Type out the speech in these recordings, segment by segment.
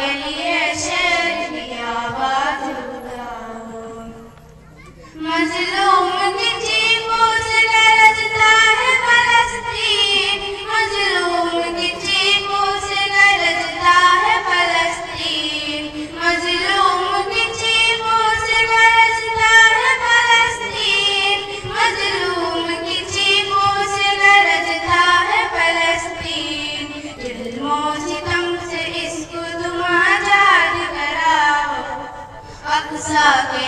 Yeah. 감사하게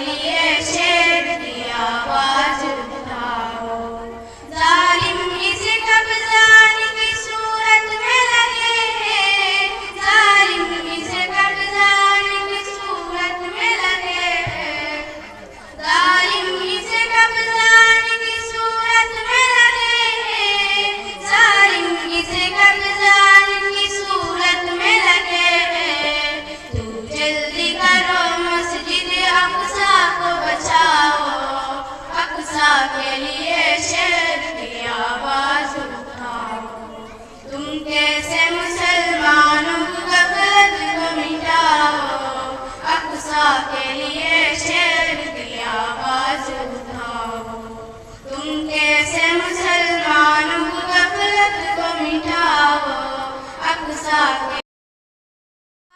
নিয়েছে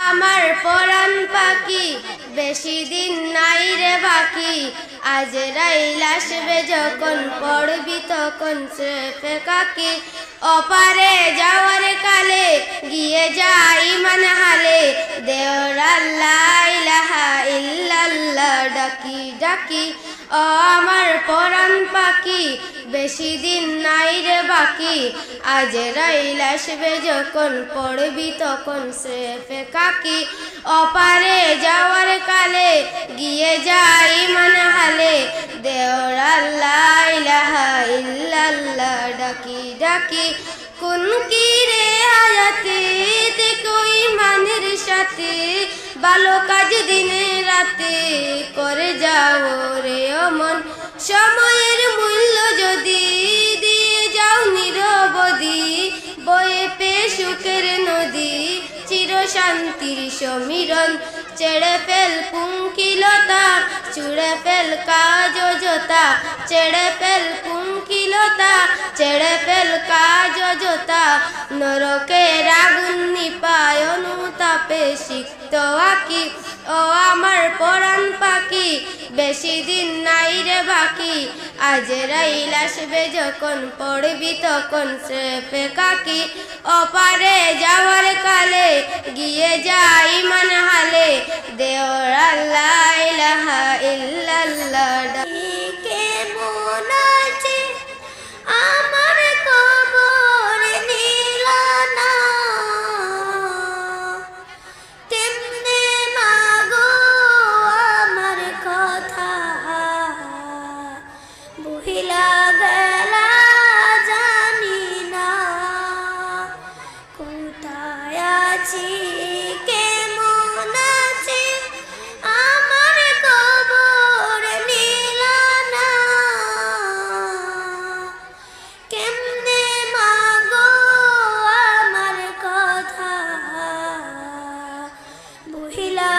আমার পরাণ পাখি, বেশি দিন নাই রে বাকি। আজ রাইল আসবে যখন, পড়বি তখন সে কাকি। অপারে যাওয়ার কালে, গিয়ে যাই মান হালে। দেওর লাই লাহা ইল্লাল্লাহ, ডাকি ডাকি আমার পরাণ পাখি, বেশি দিন নাই রে বাকি। আজ রাইল আসবে যখন পড়বি তখন সে কাকি। অপারে যাওয়ার কালে গিয়ে যাই মানে হালে দেওর আল্লাহ ইলাহা ডাকি ডাকি, কোন কি রে আয়াতি কই মানের সাথে ভালো কাজ দিনে রাতে করে যাও রে অমন। সময়ের মূল্য যদি দিয়ে যাও নিরবধি, বয়ে পে সুখের নদী চির শান্তির সমীরণ। ছেড়ে ফেল কুঙ্কিলতা চুড়ে ফেল কাজ চেড়ে ফেল কুঙ্কিলতা ছেড়ে ফেল কাজ নরকে আগুন নিপায় অনুতাপে সিক্ত আঁকি ও আমার পরাণ পাখি, বেশি দিন নাই রে বাকি। আজ রাইল আসবে যখন পড়বি তখন স্রেফে কাকি। অপারে যাওয়ার কালে গিয়ে যাই মান হালে দেওর আল্লাহ মহিলা